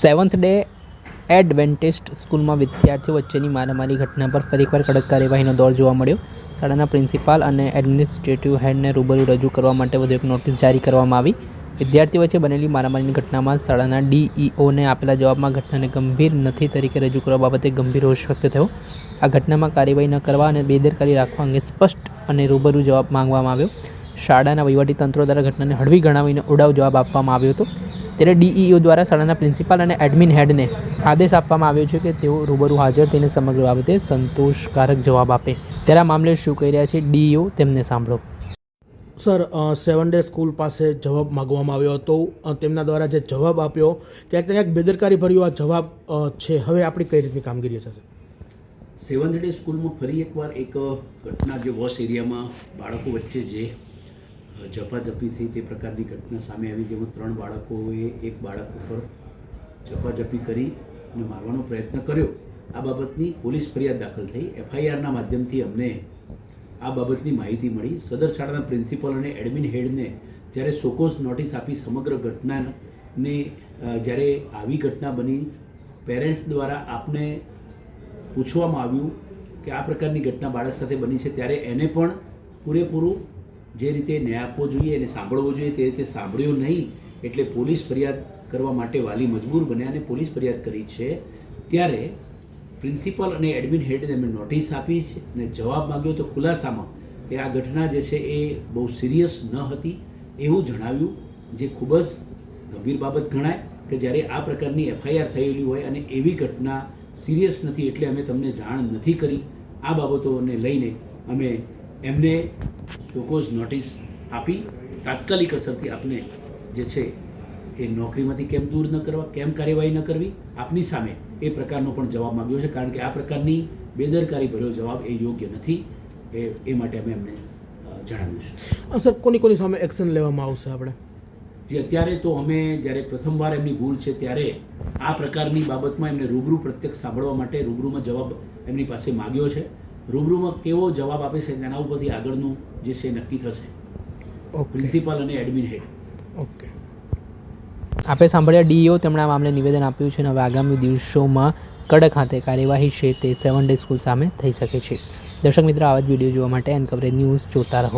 Seventh day Adventist સ્કૂલમાં વિદ્યાર્થીઓ વચ્ચેની મારામારી ઘટના પર ફરી એકવાર કડક કાર્યવાહીનો દોર જોવા મળ્યો. શાળાના પ્રિન્સિપાલ અને એડમિનિસ્ટ્રેટિવ હેડને રૂબરૂ રજૂ કરવા માટે વધુ એક નોટિસ જારી કરવામાં આવી. વિદ્યાર્થીઓ વચ્ચે બનેલી મારામારીની ઘટનામાં શાળાના ડીઈઓને આપેલા જવાબમાં ઘટનાને ગંભીર નથી તરીકે રજૂ કરવા બાબતે ગંભીર રોષ વ્યક્ત થયો. આ ઘટનામાં કાર્યવાહી ન કરવા અને બેદરકારી રાખવા અંગે સ્પષ્ટ અને રૂબરૂ જવાબ માંગવામાં આવ્યો. શાળાના વહીવટીતંત્રો દ્વારા ઘટનાને હળવી ગણાવીને ઉડાવ જવાબ આપવામાં આવ્યો હતો. ત્યારે ડીઈઓ દ્વારા શાળાના પ્રિન્સિપાલ અને એડમિન હેડને આદેશ આપવામાં આવ્યો છે કે તેઓ રૂબરૂ હાજર થઈને સમગ્ર બાબતે સંતોષકારક જવાબ આપે. ત્યારે આ મામલે શું કહી રહ્યા છે ડીઈઓ તેમને સાંભળો. સર સેવન ડે સ્કૂલ પાસે જવાબ માગવામાં આવ્યો હતો. તેમના દ્વારા જે જવાબ આપ્યો ક્યાંક ક્યાંક બેદરકારી ભર્યો આ જવાબ છે. હવે આપણી કઈ રીતની કામગીરી થશે સેવન ડે સ્કૂલમાં ફરી એકવાર એક ઘટના જે વોશ એરિયામાં બાળકો વચ્ચે જે ઝપાઝપી થઈ તે પ્રકારની ઘટના સામે આવી જેમાં ત્રણ બાળકોએ એક બાળક ઉપર ઝપાઝપી કરી અને મારવાનો પ્રયત્ન કર્યો. આ બાબતની પોલીસ ફરિયાદ દાખલ થઈ. એફઆઈઆરના માધ્યમથી અમને આ બાબતની માહિતી મળી. સદર શાળાના પ્રિન્સિપલ અને એડમિન હેડને જ્યારે સોકોસ નોટિસ આપી સમગ્ર ઘટનાને જ્યારે આવી ઘટના બની, પેરેન્ટ્સ દ્વારા આપને પૂછવામાં આવ્યું કે આ પ્રકારની ઘટના બાળક સાથે બની છે, ત્યારે એને પણ પૂરેપૂરું જે રીતે ન્યાય આપવો જોઈએ અને સાંભળવો જોઈએ તે રીતે સાંભળ્યો નહીં એટલે પોલીસ ફરિયાદ કરવા માટે વાલી મજબૂર બન્યા અને પોલીસ ફરિયાદ કરી છે. ત્યારે પ્રિન્સિપલ અને એડમિન હેડને અમે નોટિસ આપી છે અને જવાબ માગ્યો તો ખુલાસામાં કે આ ઘટના જે છે એ બહુ સિરિયસ ન હતી એવું જણાવ્યું, જે ખૂબ જ ગંભીર બાબત ગણાય કે જ્યારે આ પ્રકારની એફઆઈઆર થયેલી હોય અને એવી ઘટના સિરિયસ નથી એટલે અમે તમને જાણ નથી કરી. આ બાબતોને લઈને અમે એમને સોકોઝ નોટિસ આપી તાત્કાલિક અસરથી આપને જે છે એ નોકરીમાંથી કેમ દૂર ન કરવા કેમ કાર્યવાહી ન કરવી આપની સામે એ પ્રકારનો પણ જવાબ માંગ્યો છે કારણ કે આ પ્રકારની બેદરકારી ભર્યો જવાબ એ યોગ્ય નથી. એ એ માટે અમે એમને જણાવ્યું છે. સર કોની કોની સામે એક્શન લેવામાં આવશે આપણે? જે અત્યારે તો અમે જ્યારે પ્રથમવાર એમની ભૂલ છે ત્યારે આ પ્રકારની બાબતમાં એમને રૂબરૂ પ્રત્યક્ષ સાંભળવા માટે રૂબરૂમાં જવાબ એમની પાસે માગ્યો છે. રૂબરૂમાં કેવો જવાબ આપે છે તેના ઉપરથી આગળનું જે છે નક્કી થશે. ઓકે પ્રિન્સિપાલ અને એડમિન હેડ ઓકે આપણે સાંભળ્યા ડીઈઓ તેમણે આ મામલે નિવેદન આપ્યું છે અને હવે આગામી દિવસોમાં કડક હાથે કાર્યવાહી છે તે સેવન ડે સ્કૂલ સામે થઈ શકે છે. દર્શક મિત્રો આવા જ વીડિયો જોવા માટે એન કવરેજ ન્યૂઝ જોતા રહો.